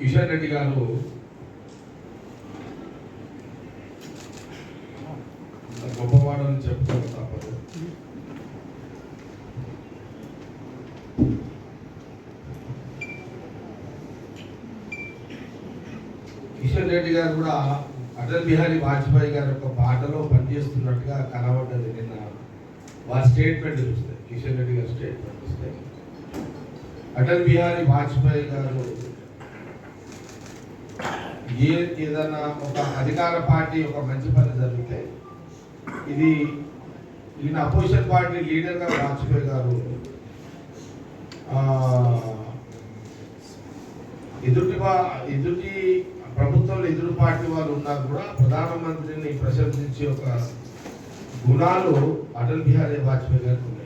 కిషన్ రెడ్డి గారు గొప్పవాడని చెప్పుకోవడం తప్పదు. కిషన్ రెడ్డి గారు కూడా అటల్ బిహారీ వాజ్పేయి గారి యొక్క పాటలో పనిచేస్తున్నట్టుగా కనబడ్డది నిన్న. వారి స్టేట్మెంట్ చూస్తే. కిషన్ రెడ్డి గారి స్టేట్మెంట్ ఇస్తే అటల్ బిహారీ వాజ్పేయి గారు ఏ ఏదైనా ఒక అధికార పార్టీ ఒక మంచి పని జరిగితే ఇది ఈయన అపోజిషన్ పార్టీ లీడర్గా వాజ్పేయి గారు ఎదుటి ఎదుటి ప్రభుత్వంలో ఎదురు పార్టీ వారు ఉన్నా కూడా ప్రధానమంత్రిని ప్రశంసించే ఒక గుణాలు అటల్ బిహారీ వాజ్పేయి గారికి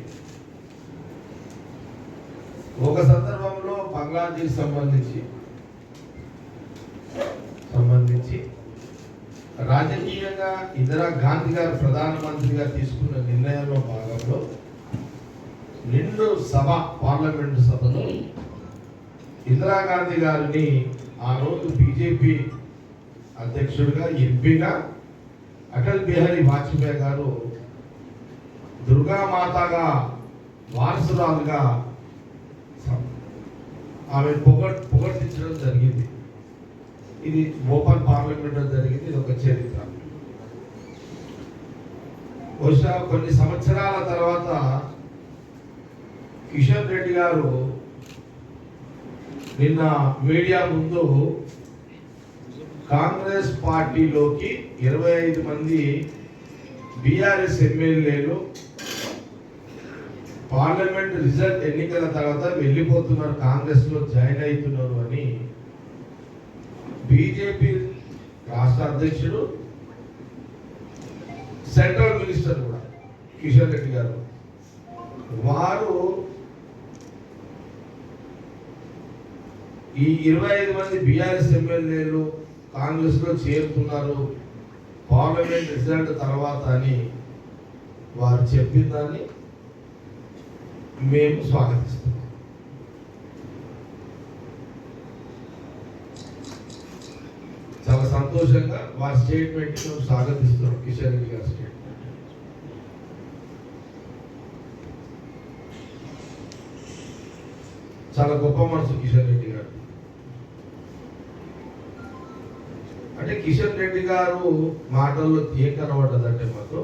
ఒక సందర్భంలో బంగ్లాదేశ్ సంబంధించి సంబంధించి రాజకీయంగా ఇందిరా గాంధీ గారు ప్రధానమంత్రిగా తీసుకున్న నిర్ణయంలో భాగంలో నిండు సభ పార్లమెంటు సభలో ఇందిరాగాంధీ గారిని ఆ రోజు బీజేపీ అధ్యక్షుడిగా ఎంపీగా అటల్ బిహారీ వాజ్పేయి గారు దుర్గామాతగా వారసురాలుగా ఆమె పొగడ్ పొగడ్తించడం జరిగింది. ఇది ఓపెన్ పార్లమెంట్ జరిగింది ఇది ఒక చరిత్ర. బహుశా కొన్ని సంవత్సరాల తర్వాత కిషన్ రెడ్డి గారు నిన్న మీడియా ముందు కాంగ్రెస్ పార్టీలోకి ఇరవై ఐదు మంది బీఆర్ఎస్ ఎమ్మెల్యేలు పార్లమెంట్ రిజల్ట్ ఎన్నికల తర్వాత వెళ్ళిపోతున్నారు కాంగ్రెస్లో జాయిన్ అవుతున్నారు అని బీజేపీ రాష్ట్ర అధ్యక్షుడు సెంట్రల్ మినిస్టర్ కూడా కిషన్ రెడ్డి గారు. వారు ఈ ఇరవై ఐదు మంది బీఆర్ఎస్ ఎమ్మెల్యేలు కాంగ్రెస్లో చేరుతున్నారు పార్లమెంట్ రిజల్ట్ తర్వాత అని వారు చెప్పిందని మేము స్వాగతిస్తాం. చాలా సంతోషంగా వారి స్టేట్మెంట్ మేము స్వాగతిస్తున్నాం కిషన్ రెడ్డి గారి స్టేట్మెంట్ చాలా గొప్ప మనసు కిషన్ రెడ్డి గారు. అంటే కిషన్ రెడ్డి గారు మాటల్లో ఏం కనబడ్డదంటే మాకు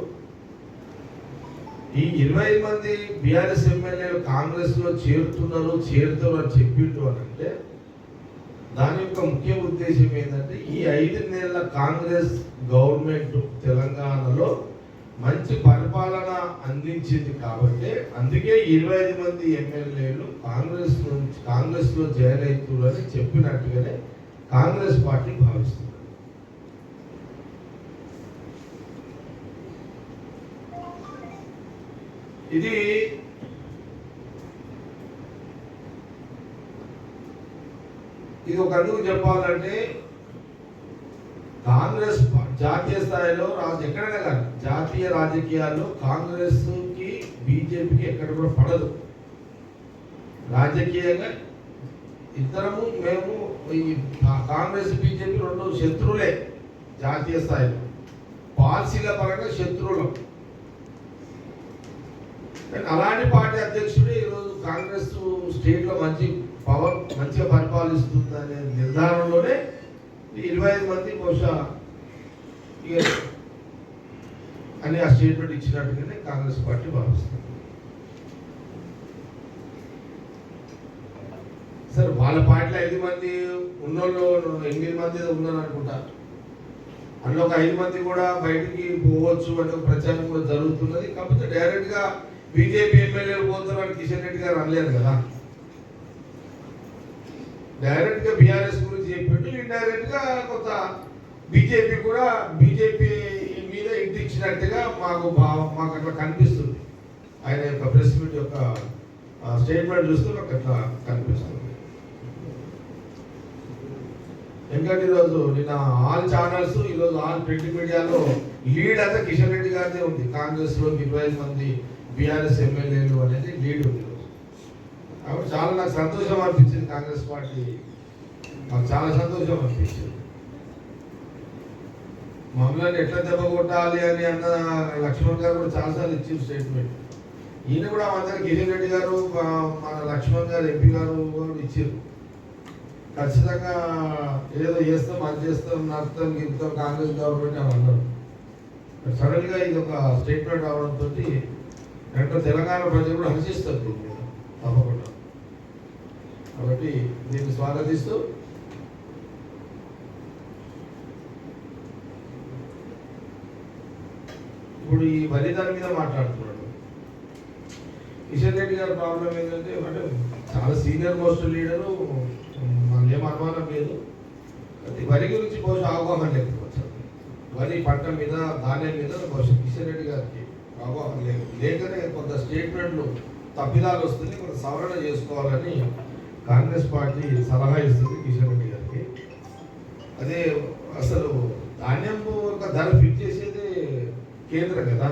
ఈ ఇరవై మంది బీఆర్ఎస్ ఎమ్మెల్యేలు కాంగ్రెస్లో చేరుతున్నారు చేరుతారు అని చెప్పిండు అని అంటే దాని యొక్క ముఖ్య ఉద్దేశం ఏంటంటే ఈ ఐదు నెలల కాంగ్రెస్ గవర్నమెంట్ తెలంగాణలో మంచి పరిపాలన అందించింది కాబట్టి అందుకే ఇరవై ఐదు మంది ఎమ్మెల్యేలు కాంగ్రెస్ నుంచి కాంగ్రెస్లో జాయిన్ అవుతున్నారని చెప్పినట్టుగానే కాంగ్రెస్ పార్టీ భావిస్తుంది. ఇది ఇది ఒక అందుకు చెప్పాలంటే కాంగ్రెస్ జాతీయ స్థాయిలో రాజు ఎక్కడైనా కానీ జాతీయ రాజకీయాల్లో కాంగ్రెస్కి బీజేపీకి ఎక్కడ కూడా పడదు. రాజకీయంగా ఇద్దరము మేము ఈ కాంగ్రెస్ బీజేపీ రెండు శత్రువులే జాతీయ స్థాయిలో. పాలసీల పరంగా శత్రువులం. అలాంటి పార్టీ అధ్యక్షుడు ఈరోజు కాంగ్రెస్ స్టేట్లో మంచి పవర్ మంచిగా పరిపాలిస్తుంది అనే నిర్ధారణలోనే ఇరవై ఐదు మంది బహుశా అని ఆ స్టేట్మెంట్ ఇచ్చినట్టుగానే కాంగ్రెస్ పార్టీ భావిస్తుంది. సరే వాళ్ళ పార్టీలో ఐదు మంది ఉన్నోళ్ళు ఎనిమిది మంది ఏదో ఉన్నారు అనుకుంటారు అందులో ఒక ఐదు మంది కూడా బయటికి పోవచ్చు అనే ప్రచారం కూడా జరుగుతున్నది. కాకపోతే డైరెక్ట్గా బీజేపీ ఎమ్మెల్యేలు పోతున్నారు కిషన్ రెడ్డి గారు అనలేరు కదా. డైరెక్ట్గా బీఆర్ఎస్ గురించి చెప్పిండు ఇండైరెక్ట్గా కొంత బీజేపీ కూడా బీజేపీ మీద ఇంటిచ్చినట్టుగా మాకు భావం మాకు అట్లా కనిపిస్తుంది. ఆయన యొక్క ప్రెస్ మీట్ యొక్క స్టేట్మెంట్ చూస్తే మాకు అట్లా కనిపిస్తుంది. ఎందుకంటే ఈరోజు నిన్న ఆల్ ఛానల్స్ ఈరోజు ఆల్ ప్రింట్ మీడియాలో లీడ్ అంతా కిషన్ రెడ్డి గారిదే ఉంది. కాంగ్రెస్లో ఇరవై ఐదు మంది బీఆర్ఎస్ ఎమ్మెల్యేలు అనేది లీడ్ ఉంది కాబట్టి చాలా నాకు సంతోషం అనిపించింది కాంగ్రెస్ పార్టీ. నాకు చాలా సంతోషం అనిపించింది. మమ్మల్ని ఎట్లా దెబ్బ కొట్టాలి అని అన్న లక్ష్మణ్ గారు కూడా చాలాసార్లు ఇచ్చిన స్టేట్మెంట్ ఈయన కూడా అందరికి కిషన్ రెడ్డి గారు మన లక్ష్మణ్ గారు ఎంపీ గారు కూడా ఇచ్చారు ఖచ్చితంగా ఏదో చేస్తాం అది చేస్తాం నడుస్తాం గిస్తాం కాంగ్రెస్ గవర్నమెంట్ అని అన్నారు సడన్గా ఇది ఒక స్టేట్మెంట్ రావడంతో వెంటనే తెలంగాణ ప్రజలు కూడా హర్షిస్తారు దీని మీద తప్పకుండా. కాబట్టి దీన్ని స్వాగతిస్తూ ఇప్పుడు ఈ బలిదాని మీద మాట్లాడుతున్నాడు. కిషన్ రెడ్డి గారి ప్రాబ్లం ఏంటంటే అంటే చాలా సీనియర్ మోస్ట్ లీడరు ఏం అనుమానం లేదు. అది వరి గురించి బహుశా అవగాహన లేకపోవచ్చు. వరి పంట మీద ధాన్యం మీద బహుశా కిషన్ రెడ్డి గారికి అవగాహన లేదు. లేకనే కొంత స్టేట్మెంట్లు తప్పిదాలు వస్తుంది కొంత సవరణ చేసుకోవాలని కాంగ్రెస్ పార్టీ సలహా ఇస్తుంది కిషన్ రెడ్డి గారికి. అదే అసలు ధాన్యం ఒక ధర ఫిక్స్ చేసేది కేంద్రం కదా.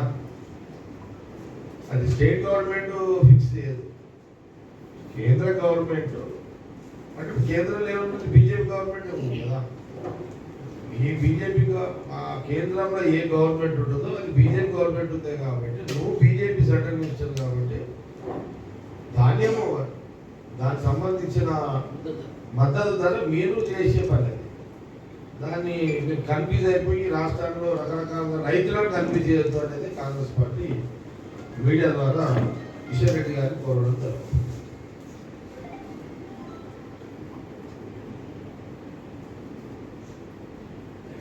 అది స్టేట్ గవర్నమెంట్ ఫిక్స్ చేయదు. కేంద్ర గవర్నమెంట్ అంటే కేంద్రంలో ఏముంటుంది బీజేపీ గవర్నమెంట్ ఉంది కదా. ఈ బీజేపీ కేంద్రంలో ఏ గవర్నమెంట్ ఉంటుందో అది బీజేపీ గవర్నమెంట్ ఉంది కాబట్టి నువ్వు బీజేపీ సెంట్రల్ మినిస్టర్ కాబట్టి ధాన్యము దానికి సంబంధించిన మద్దతు ధర మీరు చేసే పని. దాన్ని మీరు కన్ఫ్యూజ్ అయిపోయి రాష్ట్రాల్లో రకరకాల రైతులను కన్ఫ్యూజ్ చేయొద్దు అనేది కాంగ్రెస్ పార్టీ మీడియా ద్వారా కిషన్ రెడ్డి గారిని కోరడం జరుగుతుంది.